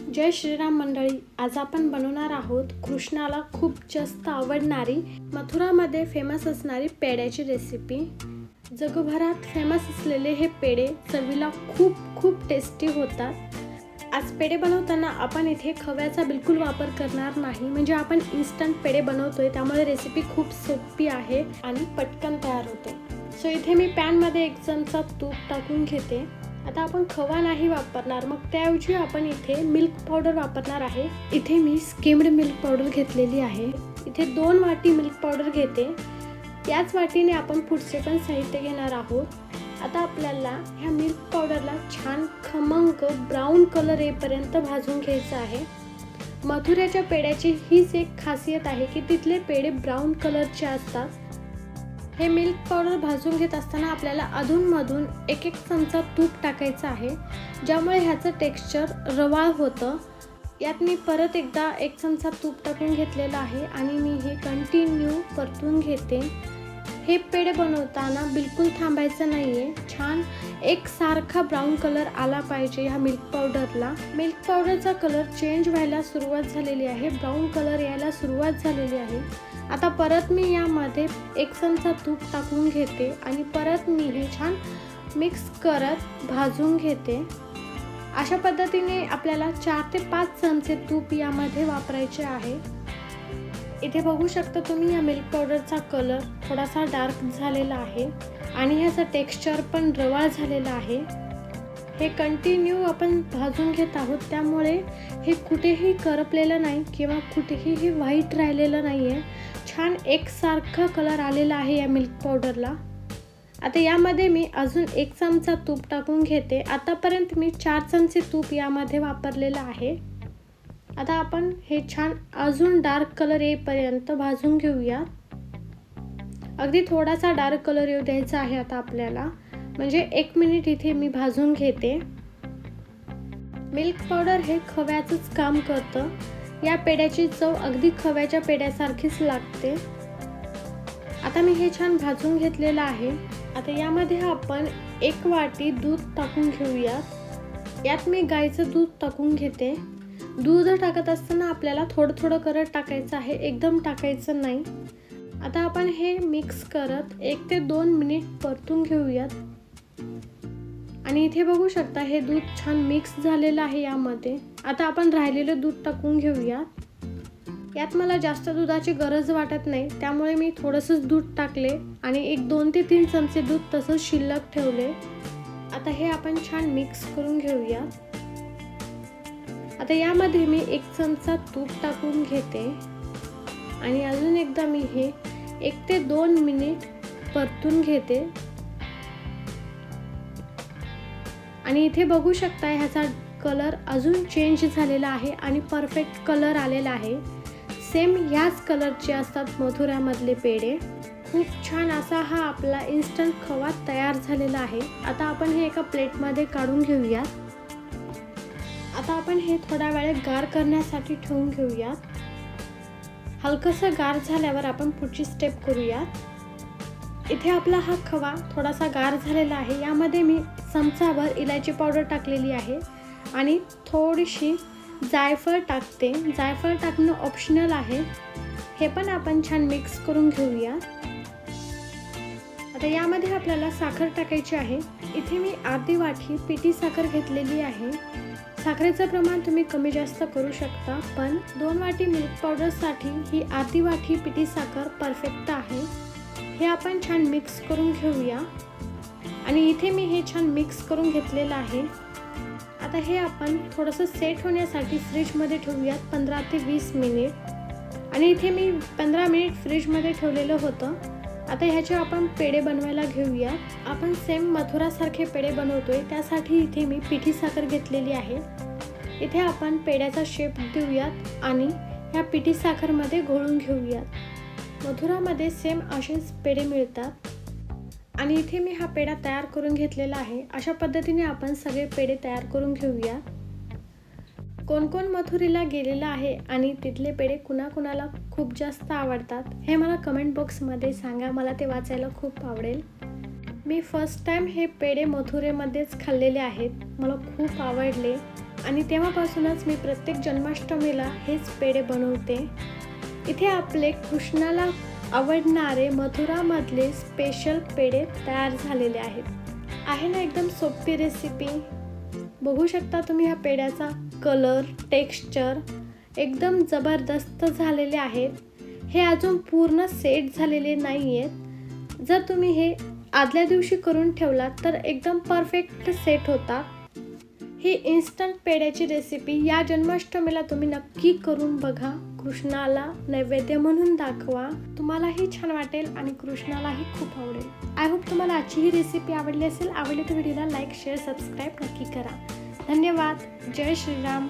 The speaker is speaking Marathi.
जय श्रीराम मंडळी आज आपण बनवणार आहोत कृष्णाला खूप जास्त आवडणारी मथुरामध्ये फेमस असणारी पेड्याची रेसिपी जगभरात फेमस असलेले हे पेढे चवीला खूप खूप टेस्टी होतात. आज पेढे बनवताना आपण इथे खव्याचा बिलकुल वापर करणार नाही. म्हणजे आपण इन्स्टंट पेढे बनवतोय त्यामुळे रेसिपी खूप सोपी आहे आणि पटकन तयार होते. सो इथे मी पॅनमध्ये एक चमचा तूप टाकून घेते. आता आपण खवा नाही वापरणार. मग त्याऐवजी आपण इथे मिल्क पावडर वापरणार आहे. इथे मी स्किम्ड मिल्क पावडर घेतलेली आहे. इथे दोन वाटी मिल्क पावडर घेते. याच वाटीने आपण पुढचे पण साहित्य घेणार आहोत. आता आपल्याला ह्या मिल्क पावडरला छान खमंग ब्राऊन कलर येईपर्यंत भाजून घ्यायचं आहे. मथुऱ्याच्या पेड्याची हीच एक खासियत आहे की तिथले पेढे ब्राऊन कलरचे असतात. हे मिल्क पावडर भाजून घेत असताना आपल्याला अधूनमधून एक एक चमचा तूप टाकायचं आहे. ज्यामुळे ह्याचं टेक्स्चर रवाळ होतं. यात मी परत एकदा एक चमचा तूप टाकून घेतलेला आहे आणि मी हे कंटिन्यू परतून घेते. हे पेढे बनवताना बिलकुल थांबायचं नाही आहे छान एक सारखा ब्राऊन कलर आला पाहिजे ह्या मिल्क पावडरला मिल्क पावडरचा कलर चेंज व्हायला सुरुवात झालेली आहे. ब्राऊन कलर यायला सुरुवात झालेली आहे. आता परत मी यामध्ये एक चमचा तूप टाकून घेते आणि परत मी हे छान मिक्स करत भाजून घेते. अशा पद्धतीने आपल्याला चार ते पाच चमचे तूप यामध्ये वापरायचे आहे. इथे बघू शकता तुम्ही या मिल्क पावडरचा कलर थोडासा डार्क झालेला आहे आणि ह्याचा टेक्स्चर पण रवाळ झालेला आहे. हे कंटिन्यू आपण भाजून घेत आहोत त्यामुळे हे कुठेही करपलेलं नाही किंवा कुठेही हे व्हाईट राहिलेलं नाही आहे छान एकसारखा कलर आलेला आहे या मिल्क पावडरला आता यामध्ये मी अजून एक चमचा तूप टाकून घेते. आतापर्यंत मी चार चमचे तूप यामध्ये वापरलेलं आहे. आता आपण हे छान अजून डार्क कलर येईपर्यंत भाजून घेऊया. अगदी थोडासा डार्क कलर येऊ द्यायचा आहे आता आपल्याला. म्हणजे एक मिनिट इथे मी भाजून घेते. मिल्क पावडर हे खव्याचंच काम करतं. या पेड्याची चव अगदी खव्याच्या पेड्यासारखीच लागते. आता मी हे छान भाजून घेतलेलं आहे. आता यामध्ये आपण एक वाटी दूध टाकून घेऊयात. यात मी गाईचं दूध टाकून घेते. दूध टाकत असताना आपल्याला थोडं थोडं करत टाकायचं आहे. एकदम टाकायचं नाही. आता आपण हे मिक्स करत एक ते दोन मिनिट परतून घेऊयात. आणि इथे बघू शकता हे दूध छान मिक्स झालेलं आहे यामध्ये. आता आपण राहिलेलं दूध टाकून घेऊया यात मला जास्त दुधाची गरज वाटत नाही. त्यामुळे मी थोडंसंच दूध टाकले आणि एक दोन ते तीन चमचे दूध तसंच शिल्लक ठेवले. आता हे आपण छान मिक्स करून घेऊया आता यामध्ये मी एक चमचा तूप टाकून घेते. आणि अजून एकदा मी हे एक ते दोन मिनिट परतून घेते. आणि इथे बघू शकता ह्याचा कलर अजून चेंज झालेला आहे आणि परफेक्ट कलर आलेला आहे. सेम ह्याच कलरचे असतात मथुऱ्यामधले पेढे. खूप छान असा हा आपला इन्स्टंट खवा तयार झालेला आहे. आता आपण हे एका प्लेटमध्ये काढून घेऊयात. आता आपण हे थोडा वेळ गार करण्यासाठी ठेवून घेऊया. हलकंसं गार झाल्यावर आपण पुढची स्टेप करूया. इथे आपला हा खवा थोडासा गार झालेला आहे. यामध्ये मी चमचाभर इलायची पावडर टाकलेली आहे आणि थोडीशी जायफळ टाकते. जायफळ टाकणं ऑप्शनल आहे. हे पण आपण छान मिक्स करून घेऊया. आता यामध्ये आपल्याला साखर टाकायची आहे. इथे मी अर्धी वाटी पिठी साखर घेतलेली आहे. साखरेचं प्रमाण तुम्ही कमी जास्त करू शकता पण दोन वाटी मिल्क पावडरसाठी ही अर्धी वाटी पिठी साखर परफेक्ट आहे. हे आपण छान मिक्स करून घेऊया. आणि इथे मी हे छान मिक्स करून घेतलेलं आहे. आता हे आपण थोडंसं सेट होण्यासाठी फ्रीजमध्ये ठेवूयात पंधरा ते वीस मिनिट आणि इथे मी पंधरा मिनिट फ्रीजमध्ये ठेवलेलं होतं. आता ह्याचे आपण पेढे बनवायला घेऊया. आपण सेम मथुरासारखे पेढे बनवतोय. त्यासाठी इथे मी पिठी साखर घेतलेली आहे. इथे आपण पेढ्याचा शेप देऊयात आणि ह्या पिठी साखरमध्ये घोळून घेऊयात. मथुरामध्ये सेम असेच पेढे मिळतात. आणि इथे मी हा पेढा तयार करून घेतलेला आहे. अशा पद्धतीने आपण सगळे पेढे तयार करून घेऊया. कोण कोण मथुरीला गेलेलं आहे आणि तिथले पेढे कुणाकुणाला खूप जास्त आवडतात हे मला कमेंट बॉक्समध्ये सांगा. मला ते वाचायला खूप आवडेल. मी फर्स्ट टाईम हे पेढे मथुरेमध्येच खाल्लेले आहेत. मला खूप आवडले. आणि तेव्हापासूनच मी प्रत्येक जन्माष्टमीला हेच पेढे बनवते. इथे आपले कृष्णाला आवडणारे मथुरामधले स्पेशल पेढे तयार झालेले आहेत. आहे ना एकदम सोपी रेसिपी बघू शकता तुम्ही ह्या पेढ्याचा कलर टेक्स्चर एकदम जबरदस्त झालेले आहेत. हे अजून पूर्ण सेट झालेले नाही आहेत जर तुम्ही हे आदल्या दिवशी करून ठेवलात तर एकदम परफेक्ट सेट होतात ही इन्स्टंट पेढ्याची रेसिपी या जन्माष्टमीला तुम्ही नक्की करून बघा. कृष्णाला नैवेद्य म्हणून दाखवा. तुम्हालाही छान वाटेल आणि कृष्णालाही खूप आवडेल. आय होप तुम्हाला आजची ही रेसिपी आवडली असेल. आवडली तर व्हिडिओला लाईक शेअर सबस्क्राईब नक्की करा. धन्यवाद. जय श्रीराम.